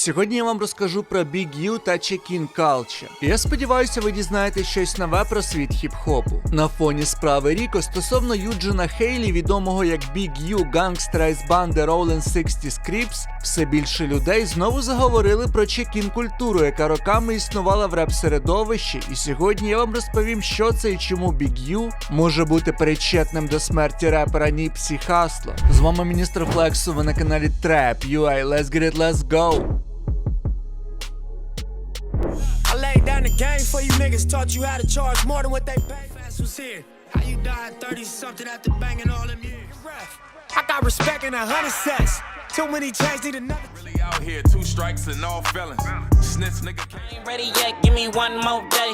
Сьогодні я вам розкажу про Big U та Check-in Culture. Я сподіваюся, ви дізнаєтесь щось нове про світ хіп-хопу. На фоні справи Ріко стосовно Юджина Хейлі, відомого як Big U, гангстера із банди Rollin 60 Scripps, все більше людей знову заговорили про чекін культуру, яка роками існувала в реп-середовищі. І сьогодні я вам розповім, що це і чому Big U може бути причетним до смерті репера Ніпсі Хасло. З вами міністр Флексу, ви на каналі Trap UA. Let's get it, let's go! For you niggas, taught you how to charge more than what they pay. Fast was here. How you died 30 something after banging all them years? I got respect in a hundred sets. Too many chains need another. Really out here, two strikes and all felons. Snitch nigga can't. ain't ready yet. Give me one more day.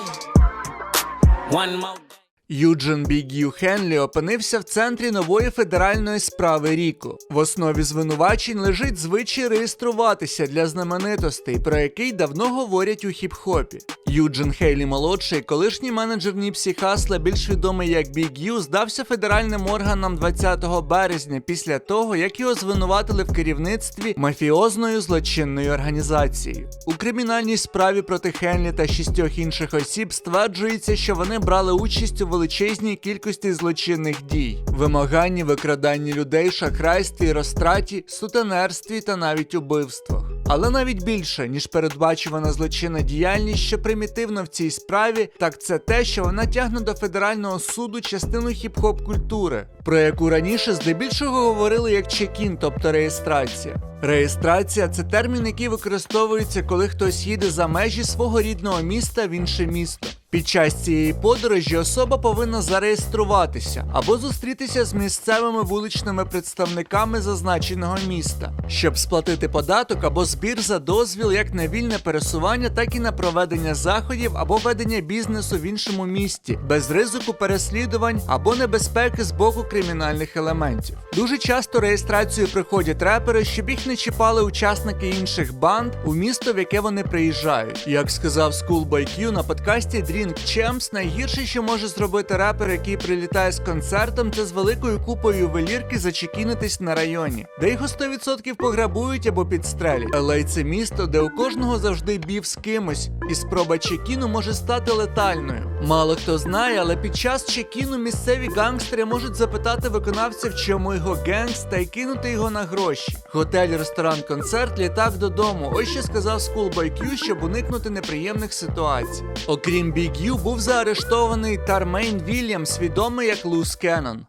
One more day. Юджин Біг Хенлі опинився в центрі нової федеральної справи Ріко. В основі звинувачень лежить звичай реєструватися для знаменитостей, про який давно говорять у хіп-хопі. Юджин Хейлі молодший, колишній менеджер Ніпсі Хасла, більш відомий як Біг Ю, здався федеральним органам 20 березня після того, як його звинуватили в керівництві мафіозною злочинною організацією. У кримінальній справі проти Хенлі та шістьох інших осіб стверджується, що вони брали участь у величезній кількості злочинних дій, вимаганні, викраданні людей, шахрайстві, розтраті, сутенерстві та навіть убивствах. Але навіть більше, ніж передбачувана злочинна діяльність, що примітивно в цій справі, так це те, що вона тягне до федерального суду частину хіп-хоп культури, про яку раніше здебільшого говорили як чекін, тобто реєстрація. Реєстрація це термін, який використовується, коли хтось їде за межі свого рідного міста в інше місто. Під час цієї подорожі особа повинна зареєструватися або зустрітися з місцевими вуличними представниками зазначеного міста, щоб сплатити податок або збір за дозвіл як на вільне пересування, так і на проведення заходів або ведення бізнесу в іншому місті, без ризику переслідувань або небезпеки з боку кримінальних елементів. Дуже часто реєстрацію приходять репери, щоб їх не чіпали учасники інших банд у місто, в яке вони приїжджають. Як сказав Schoolboy Q на подкасті Drink Champs, найгірше, що може зробити рапер, який прилітає з концертом, це з великою купою ювелірки зачекінитись на районі, де його 100% пограбують або підстрелять. й – це місто, де у кожного завжди бів з кимось, і спроба чекіну може стати летальною. Мало хто знає, але під час чекіну місцеві гангстери можуть запитати виконавця, в чому його генгс, та й кинути його на гроші. Готель, ресторан, концерт, літак додому. Ось що сказав Schoolboy Q, щоб уникнути неприємних ситуацій. Окрім U, був заарештований Тармейн Вільямс, відомий як Лус Кеннон.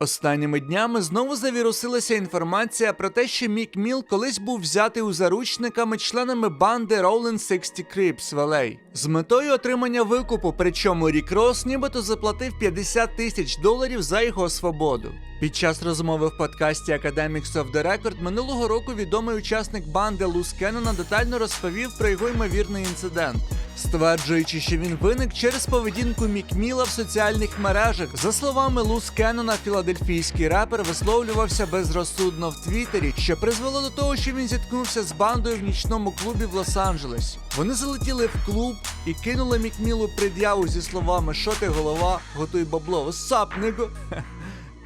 Останніми днями знову завірусилася інформація про те, що Мік Міл колись був взятий у заручниками членами банди Rolling 60 Crips в LA з метою отримання викупу, причому Рік Рос нібито заплатив 50 тисяч доларів за його свободу. Під час розмови в подкасті Academics of the Record минулого року відомий учасник банди Лус Кеннона детально розповів про його ймовірний інцидент, стверджуючи, що він виник через поведінку Мік Міла в соціальних мережах. За словами Лус Кеннона, філадельфійський репер висловлювався безрозсудно в Твіттері, що призвело до того, що він зіткнувся з бандою в нічному клубі в Лос-Анджелесі. Вони залетіли в клуб і кинули Мікмілу пред'яву зі словами Що ти голова, готуй бабло, сап, ниго.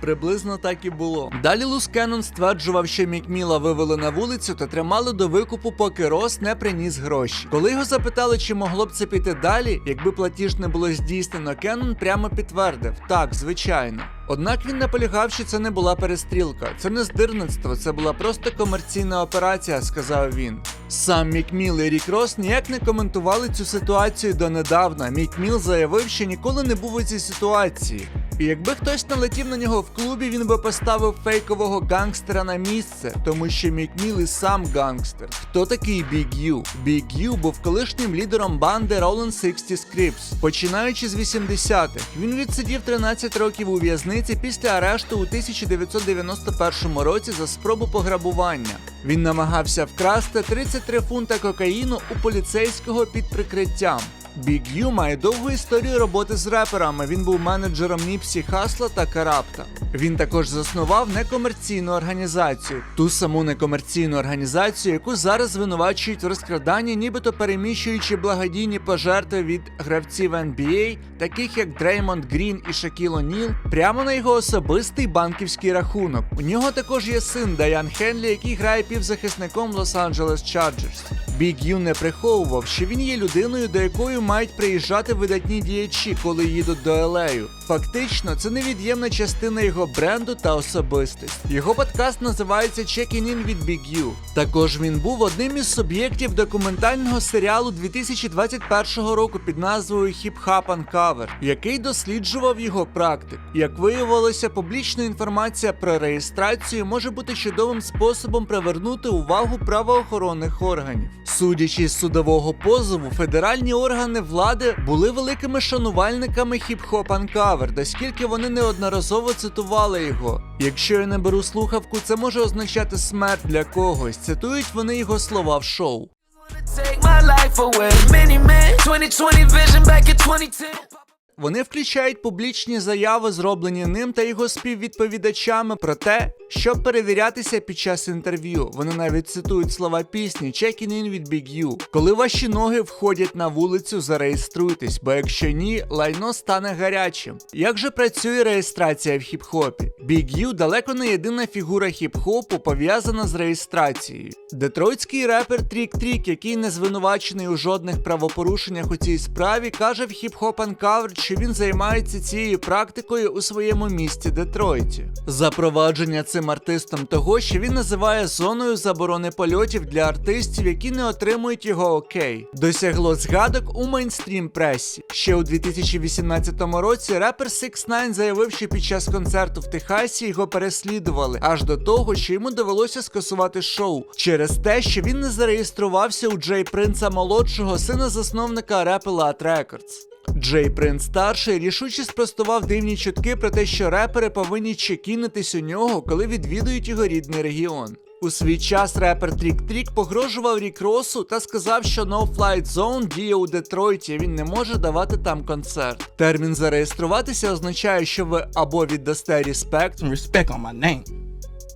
Приблизно так і було. Далі Лус Кеннон стверджував, що Мікміла вивели на вулицю та тримали до викупу, поки Рос не приніс гроші. Коли його запитали, чи могло б це піти далі, якби платіж не було здійснено, Кеннон прямо підтвердив: так, звичайно. Однак він наполягав, що це не була перестрілка, це не здирництво, це була просто комерційна операція, сказав він. Сам Мікміл і Рік Рос ніяк не коментували цю ситуацію донедавна. Мікміл заявив, що ніколи не був у цій ситуації. І якби хтось налетів на нього в клубі, він би поставив фейкового гангстера на місце, тому що Мікміл і сам гангстер. Хто такий Біг Ю? Біг Ю був колишнім лідером банди Rollin 60 Scripps. Починаючи з 80-х, він відсидів 13 років у в'язниці після арешту у 1991 році за спробу пограбування. Він намагався вкрасти 33 фунта кокаїну у поліцейського під прикриттям. Big U має довгу історію роботи з реперами. Він був менеджером Ніпсі Хасла та Карапта. Він також заснував некомерційну організацію, ту саму некомерційну організацію, яку зараз звинувачують в розкраданні, нібито переміщуючи благодійні пожертви від гравців NBA, таких як Дреймонд Грін і Шакіл О'Ніл, прямо на його особистий банківський рахунок. У нього також є син Даян Хенлі, який грає півзахисником Лос-Анджелес Чарджерс. Біг Ю не приховував, що він є людиною, до якої мають приїжджати видатні діячі, коли їдуть до Елею. Фактично, це невід'ємна частина його бренду та особистості. Його подкаст називається Checking In від Big U. Також він був одним із суб'єктів документального серіалу 2021 року під назвою Hip Hop Uncover, який досліджував його практику. Як виявилося, публічна інформація про реєстрацію може бути чудовим способом привернути увагу правоохоронних органів. Судячи з судового позову, федеральні органи влади були великими шанувальниками хіп-хоп анкавер, оскільки вони неодноразово цитували його. Якщо я не беру слухавку, це може означати смерть для когось. Цитують вони його слова в шоу. Take my life away. Many men, 2020 vision back in 2010. Вони включають публічні заяви, зроблені ним та його співвідповідачами про те, щоб перевірятися під час інтерв'ю. Вони навіть цитують слова пісні «Checking in від Big U». Коли ваші ноги входять на вулицю, зареєструйтесь, бо якщо ні, лайно стане гарячим. Як же працює реєстрація в хіп-хопі? Big U далеко не єдина фігура хіп-хопу, пов'язана з реєстрацією. Детройтський репер Трік Трік, який не звинувачений у жодних правопорушеннях у цій справі, каже в хіп-хоп Uncovered, що він займається цією практикою у своєму місті Детройті. Запровадження цим артистом того, що він називає зоною заборони польотів для артистів, які не отримують його окей, досягло згадок у мейнстрім пресі. Ще у 2018 році репер 6 9 заявив, що під час концерту в Техасі його переслідували аж до того, що йому довелося скасувати шоу через те, що він не зареєструвався у Джей Принца молодшого сина засновника Rap Records. Джей Принц старший рішуче спростував дивні чутки про те, що репери повинні чекінитись у нього, коли відвідують його рідний регіон. У свій час репер Трік Трік погрожував Рік Росу та сказав, що No Flight Zone діє у Детройті, він не може давати там концерт. Термін зареєструватися означає, що ви або віддасте респект, respect on my name.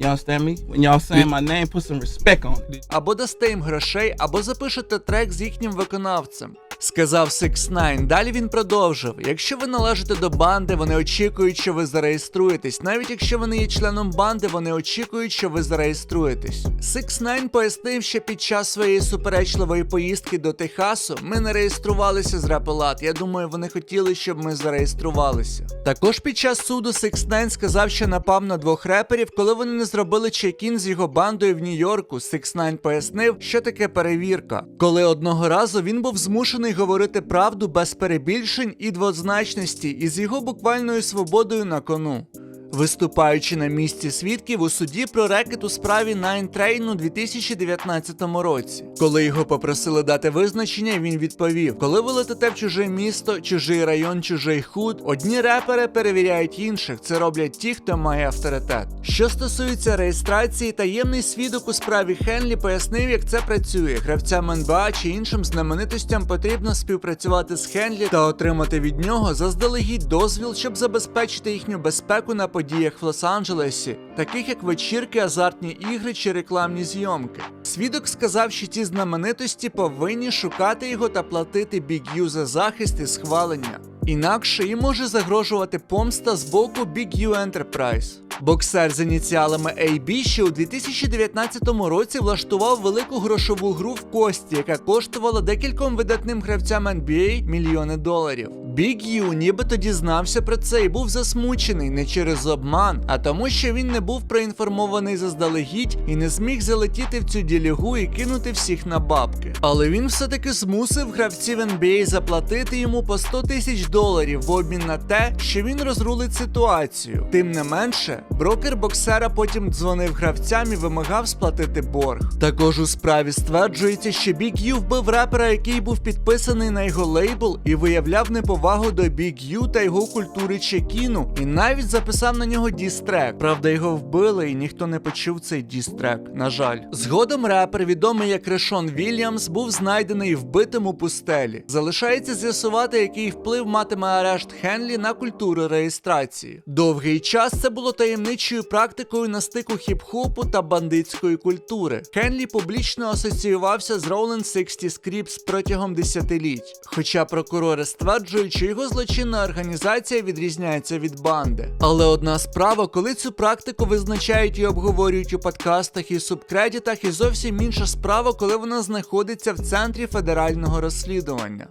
You understand me? When y'all saying my name, put some respect on it. або дасте їм грошей, або запишете трек з їхнім виконавцем. Сказав 6 9 Далі він продовжив: якщо ви належите до банди, вони очікують, що ви зареєструєтесь. Навіть якщо вони є членом банди, вони очікують, що ви зареєструєтесь. 6 9 пояснив, що під час своєї суперечливої поїздки до Техасу ми не реєструвалися з Рапелат. Я думаю, вони хотіли, щоб ми зареєструвалися. Також під час суду 6 9 сказав, що напав на двох реперів, коли вони не зробили чекін з його бандою в Нью-Йорку. 6 9 пояснив, що таке перевірка. Коли одного разу він був змушений говорити правду без перебільшень і двозначності, і з його буквальною свободою на кону. Виступаючи на місці свідків у суді про рекет у справі Nine Train у 2019 році. Коли його попросили дати визначення, він відповів: коли ви летите в чуже місто, чужий район, чужий худ, одні репери перевіряють інших. Це роблять ті, хто має авторитет. Що стосується реєстрації, таємний свідок у справі Хенлі пояснив, як це працює. Гравцям НБА чи іншим знаменитостям потрібно співпрацювати з Хенлі та отримати від нього заздалегідь дозвіл, щоб забезпечити їхню безпеку на подіях в Лос-Анджелесі, таких як вечірки, азартні ігри чи рекламні зйомки. Свідок сказав, що ті знаменитості повинні шукати його та платити біг'ю за захист і схвалення. Інакше їм може загрожувати помста з боку Big Enterprise. Боксер з ініціалами AB ще у 2019 році влаштував велику грошову гру в кості, яка коштувала декільком видатним гравцям NBA мільйони доларів. Big U нібито дізнався про це і був засмучений не через обман, а тому, що він не був проінформований заздалегідь і не зміг залетіти в цю ділігу і кинути всіх на бабки. Але він все-таки змусив гравців NBA заплатити йому по 100 тисяч доларів в обмін на те, що він розрулить ситуацію. Тим не менше, брокер боксера потім дзвонив гравцям і вимагав сплатити борг. Також у справі стверджується, що Big U вбив репера, який був підписаний на його лейбл і виявляв неповагу до Big U та його культури чекіну і навіть записав на нього дістрек. Правда, його вбили і ніхто не почув цей дістрек. На жаль, згодом репер, відомий як Решон Вільямс, був знайдений вбитим у пустелі. Залишається з'ясувати, який вплив матиме арешт Хенлі на культуру реєстрації. Довгий час це було таємничою практикою на стику хіп-хопу та бандитської культури. Хенлі публічно асоціювався з Roland 60 Scripps протягом десятиліть. Хоча прокурори стверджують, що його злочинна організація відрізняється від банди. Але одна справа, коли цю практику визначають і обговорюють у подкастах і субкредитах, і зовсім інша справа, коли вона знаходиться в центрі федерального розслідування.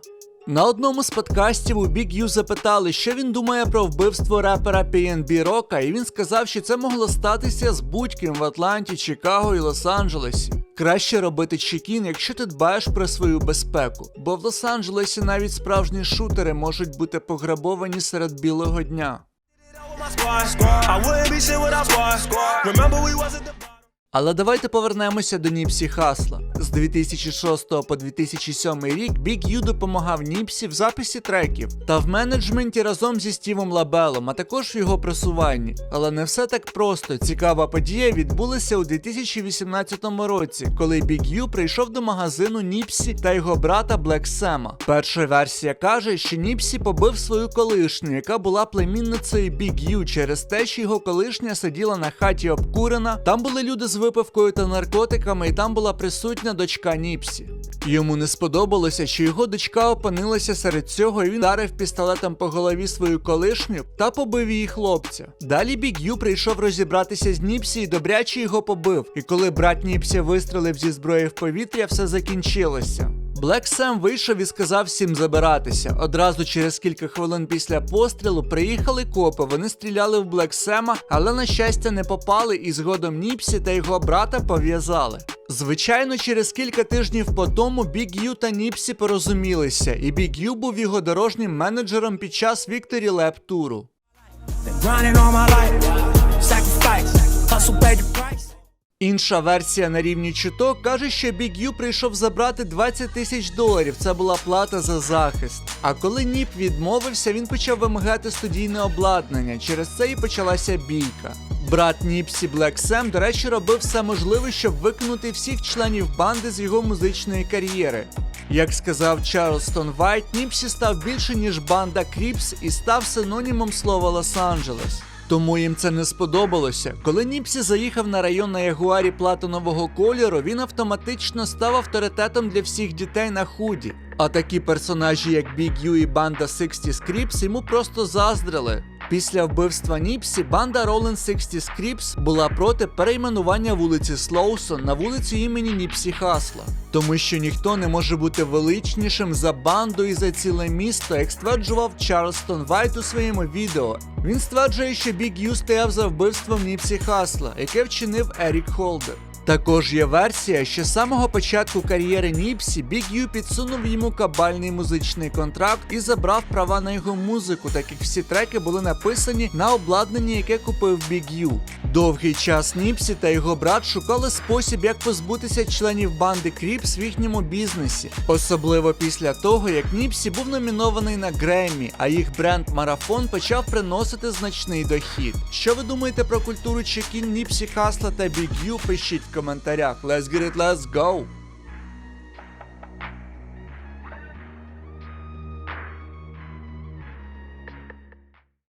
На одному з подкастів у Big U запитали, що він думає про вбивство репера PNB Рока, і він сказав, що це могло статися з будь-ким в Атланті, Чикаго і Лос-Анджелесі. Краще робити чекін, якщо ти дбаєш про свою безпеку, бо в Лос-Анджелесі навіть справжні шутери можуть бути пограбовані серед білого дня. Але давайте повернемося до Ніпсі Хасла. З 2006 по 2007 рік Big U допомагав Ніпсі в записі треків та в менеджменті разом зі Стівом Лабелом, а також в його просуванні. Але не все так просто. Цікава подія відбулася у 2018 році, коли Big U прийшов до магазину Ніпсі та його брата Блек Сема. Перша версія каже, що Ніпсі побив свою колишню, яка була племінницею Big U через те, що його колишня сиділа на хаті обкурена. Там були люди з випивкою та наркотиками, і там була присутня дочка Ніпсі. Йому не сподобалося, що його дочка опинилася серед цього, і він дарив пістолетом по голові свою колишню та побив її хлопця. Далі Біг'ю прийшов розібратися з Ніпсі і добряче його побив. І коли брат Ніпсі вистрелив зі зброї в повітря, все закінчилося. Блек Сем вийшов і сказав всім забиратися. Одразу через кілька хвилин після пострілу приїхали копи. Вони стріляли в Блек Сема, але на щастя не попали, і згодом Ніпсі та його брата пов'язали. Звичайно, через кілька тижнів по тому Біг Ю та Ніпсі порозумілися, і Біг Ю був його дорожнім менеджером під час Вікторі Леп туру. Інша версія на рівні чуток каже, що Біг Ю прийшов забрати 20 тисяч доларів. Це була плата за захист. А коли Ніп відмовився, він почав вимагати студійне обладнання. Через це і почалася бійка. Брат Ніпсі Блек Сем, до речі, робив все можливе, щоб викинути всіх членів банди з його музичної кар'єри. Як сказав Чарлстон Вайт, Ніпсі став більше ніж банда Кріпс і став синонімом слова Лос-Анджелес. Тому їм це не сподобалося. Коли Ніпсі заїхав на район на ягуарі платинового кольору, він автоматично став авторитетом для всіх дітей на худі. А такі персонажі, як Біг Ю і банда 60 Скріпс, йому просто заздрили. Після вбивства Ніпсі банда Rollin 60 Scripps була проти перейменування вулиці Слоусон на вулицю імені Ніпсі Хасла. Тому що ніхто не може бути величнішим за банду і за ціле місто, як стверджував Чарлстон Вайт у своєму відео. Він стверджує, що Біг Ю стояв за вбивством Ніпсі Хасла, яке вчинив Ерік Холдер. Також є версія, що з самого початку кар'єри Ніпсі Біг Ю підсунув йому кабальний музичний контракт і забрав права на його музику, так як всі треки були написані на обладнанні, яке купив Біг Ю. Довгий час Ніпсі та його брат шукали спосіб, як позбутися членів банди Кріпс в їхньому бізнесі, особливо після того, як Ніпсі був номінований на Греммі, а їх бренд Марафон почав приносити значний дохід. Що ви думаєте про культуру чекін Ніпсі Хасла та Біг Ю? Пишіть в коментарях. Let's get it, let's go!